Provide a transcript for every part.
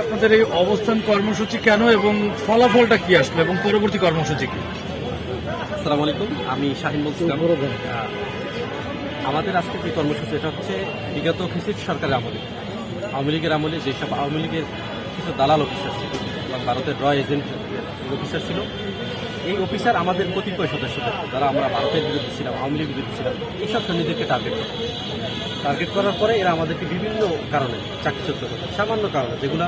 আপনাদের এই অবস্থান কর্মসূচি কেন এবং ফলাফলটা কি আসলো এবং পরবর্তী কর্মসূচি কি? আসসালামু আলাইকুম, আমি শাহিন বলছিলাম আমাদের আজকে যে কর্মসূচি, এটা হচ্ছে বিগত ফেসিস সরকারের আমলে। আওয়ামী লীগের আমলে যেসব আওয়ামী লীগের কিছু দালাল অফিসার ছিল, এবং ভারতের র এজেন্ট অফিসার ছিল এই অফিসার আমাদের কতিপয় সদস্যদের, যারা আমরা ভারতের বিরুদ্ধে ছিলাম, আওয়ামী লীগের বিরুদ্ধে ছিলাম, এইসব সৈনিকদেরকে টার্গেট করে। টার্গেট করার পরে এরা আমাদেরকে বিভিন্ন কারণে চাকরিচ্যুত করে, সামান্য কারণে, যেগুলো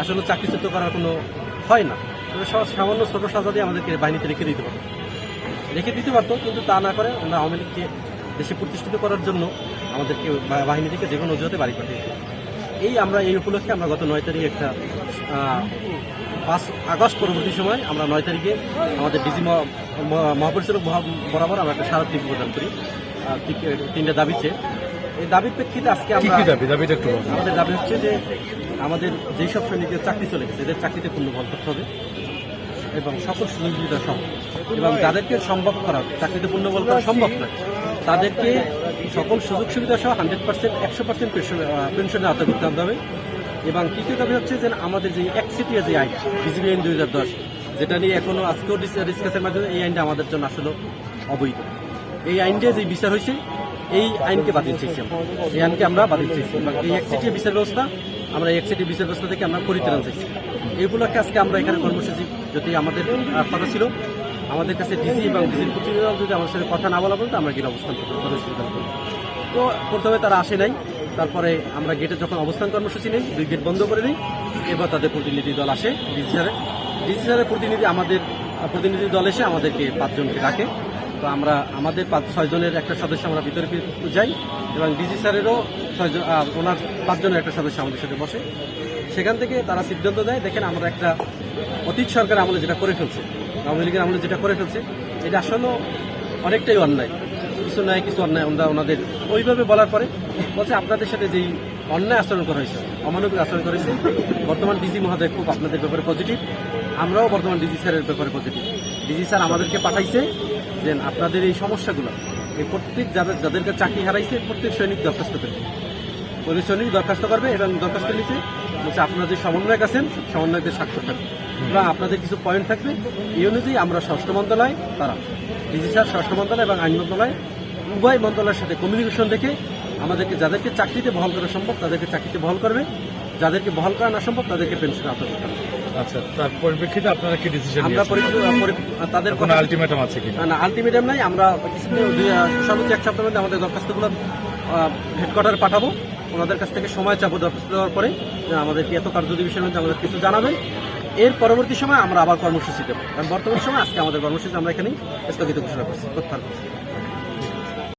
আসলে চাকরিচ্যুত করার কোনো হয় না। সামান্য ছোট সাজা দিয়ে আমাদেরকে বাহিনীতে রেখে দিতে পারে রেখে দিতে পারতো, কিন্তু তা না করে আমরা আওয়ামী লীগকে দেশে প্রতিষ্ঠিত করার জন্য আমাদেরকে বাহিনী থেকে যে কোনো অজুহাতে বাড়ি পাঠিয়ে। এই আমরা, এই উপলক্ষে আমরা গত নয় তারিখে একটা পাঁচ আগস্ট পরবর্তী সময় আমরা নয় তারিখে আমাদের ডিজি মহাপরিচালক বরাবর আমরা একটা স্মারকলিপি প্রদান করি। তিনটা দাবিতে এই দাবির প্রেক্ষিতে আজকে কি আমরা দাবি? দাবিটা একটু আমাদের দাবি হচ্ছে যে আমাদের যেই সব সৈনিকের চাকরি চলে গেছে এদের চাকরিতে পূর্ণ বল করতে হবে এবং সকল সুযোগ সুবিধা সহ। এবং যাদেরকে সম্ভব করা চাকরিতে পূর্ণ বল করা সম্ভব নয় তাদেরকে সকল সুযোগ সুবিধা সহ হান্ড্রেড পার্সেন্ট একশো পার্সেন্ট পেনশনে আওতা করতে হবে। এবং তৃতীয় দাবি হচ্ছে যে আমাদের যে একসিটিয়া যে আইন, বিজিবি আইন দুই হাজার দশ, যেটা নিয়ে এখনও আজকেও ডিসকাসের মাধ্যমে এই আইনটা আমাদের জন্য আসলে অবৈধ। এই আইনটা যে বিচার হয়েছে, এই আইনকে বাতিল চাইছি। এই আইনকে আমরা বাতিল চাইছি। এবং এই একসিটিয়া বিচার ব্যবস্থা, আমরা একসিটি বিচার ব্যবস্থা থেকে আমরা পরিত্রাণ চাইছি। এই উপলক্ষে আজকে আমরা এখানে কর্মসূচি, যদি আমাদের কথা ছিল, আমাদের কাছে ডিসি এবং ডিসির প্রতিনিধিরাও যদি আমার সাথে কথা না বলা বলতো, আমরা গেটে অবস্থান করতে তো প্রথমে তারা আসে নাই। তারপরে আমরা গেটে যখন অবস্থান কর্মসূচি নেই, দুই গেট বন্ধ করে দিই, এবার তাদের প্রতিনিধি দল আসে ডিসি স্যারের ডিসি স্যারের প্রতিনিধি আমাদের, প্রতিনিধি দল এসে আমাদেরকে পাঁচজনকে ডাকে। তো আমরা, আমাদের পাঁচ ছয়জনের একটা সদস্য আমরা ভিতরে যাই এবং ডিজি স্যারেরও ছয়জন ওনার পাঁচজনের একটা সদস্য আমাদের সাথে বসে। সেখান থেকে তারা সিদ্ধান্ত দেয়, দেখেন আমরা একটা অতীত সরকার আমলে যেটা করে ফেলছে, আওয়ামী লীগের আমলে যেটা করে ফেলছে, এটা আসলে অনেকটাই অন্যায়। কিছু নয় কিছু অন্যায় আমরা ওনাদের ওইভাবে বলার পরে বলছে, আপনাদের সাথে যেই অন্যায় আচরণ করা হয়েছে, অমানবিক আচরণ করেছে বর্তমান ডিজি মহোদয় খুব আপনাদের ব্যাপারে পজিটিভ আমরাও বর্তমান ডিজি স্যারের ব্যাপারে পজিটিভ ডিজি স্যার আমাদেরকে পাঠাইছে যে আপনাদের এই সমস্যাগুলো, এই প্রত্যেক যাদের, যাদেরকে চাকরি হারাইছে, প্রত্যেক সৈনিক দরখাস্ত করবে। পুলিশ সৈনিক দরখাস্ত করবে এবং দরখাস্ত নিচে বলছে, আপনারা যে সমন্বয়ক আছেন, সমন্বয়কদের স্বাক্ষর থাকবে। এবং আপনাদের কিছু পয়েন্ট থাকবে, এই অনুযায়ী আমরা ষষ্ঠ মন্ত্রণালয়, তারা ডিজি স্যার ষষ্ঠ মন্ত্রণালয় এবং আইন মন্ত্রণালয় উভয় মন্ত্রণালয়ের সাথে কমিউনিকেশন রেখে আমাদেরকে যাদেরকে চাকরিতে বহাল করা সম্ভব তাদেরকে চাকরিতে বহাল করবে। যাদেরকে বহাল করা না সম্ভব তাদেরকে পেনশন আওতা করতে হবে। আচ্ছা তার পরিপ্রেক্ষিতে আপনারা কি ডিসিশন আমরা তাদের কোনো আলটিমেটাম আছে কি না আলটিমেটাম নাই। আমরা সর্বোচ্চ এক সপ্তাহের মধ্যে আমাদের দরখাস্তগুলো হেডকোয়ার্টারে পাঠাবো। ওনাদের কাছ থেকে সময় চাবো দরখাস্ত দেওয়ার পরে আমাদেরকে এত মধ্যে আমাদের কিছু জানাবেন। এর পরবর্তী সময় আমরা আবার কর্মসূচি দেবো। কারণ বর্তমান সময় আজকে আমাদের কর্মসূচি আমরা এখানেই স্থগিত ঘোষণা করছি। প্রত্যাহার করছি।